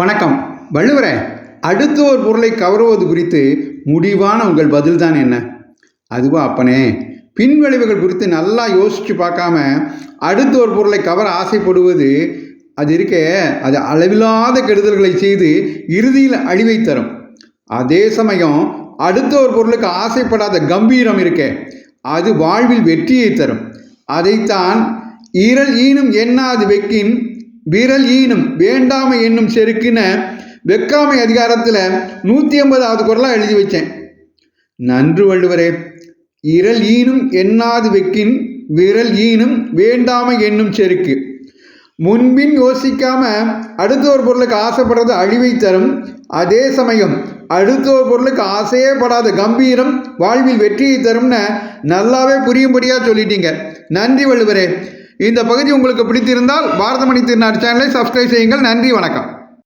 வணக்கம். வள்ளுவரே அடுத்த ஒரு பொருளை கவருவது குறித்து முடிவான உங்கள் பதில் தான் என்ன? அதுவா அப்பனே பின்விளைவுகள் குறித்து நல்லா யோசித்து பார்க்காம அடுத்த ஒரு பொருளை கவர ஆசைப்படுவது அது இருக்கே அது அளவில்லாத கெடுதல்களை செய்து இறுதியில் அழிவை தரும். அதே சமயம் அடுத்த ஒரு பொருளுக்கு ஆசைப்படாத கம்பீரம் இருக்கே அது வாழ்வில் வெற்றியை தரும். அதைத்தான் ஈரல் ஈனும் எண்ணாது வெக்கின் விரல் ஈனும் வேண்டாமை என்னும் செருக்குன வெக்காமை அதிகாரத்தில் நூற்றி ஐம்பதாவது குரலாக எழுதி வச்சேன். நன்று வள்ளுவரே இரல் ஈனும் எண்ணாது வெக்கின் விரல் ஈனும் வேண்டாமை என்னும் செருக்கு. முன்பின் யோசிக்காம அடுத்த ஒரு பொருளுக்கு ஆசைப்படுறது அழிவை தரும். அதே சமயம் அடுத்த ஒரு பொருளுக்கு ஆசையே படாத கம்பீரம் வாழ்வில் வெற்றியை தரும்னு நல்லாவே புரியும்படியாக சொல்லிட்டீங்க. நன்றி வள்ளுவரே இந்த பகுதி உங்களுக்கு பிடித்திருந்தால் பாரதமணி திருநாடு சேனலை சப்ஸ்கிரைப் செய்யுங்கள். நன்றி வணக்கம்.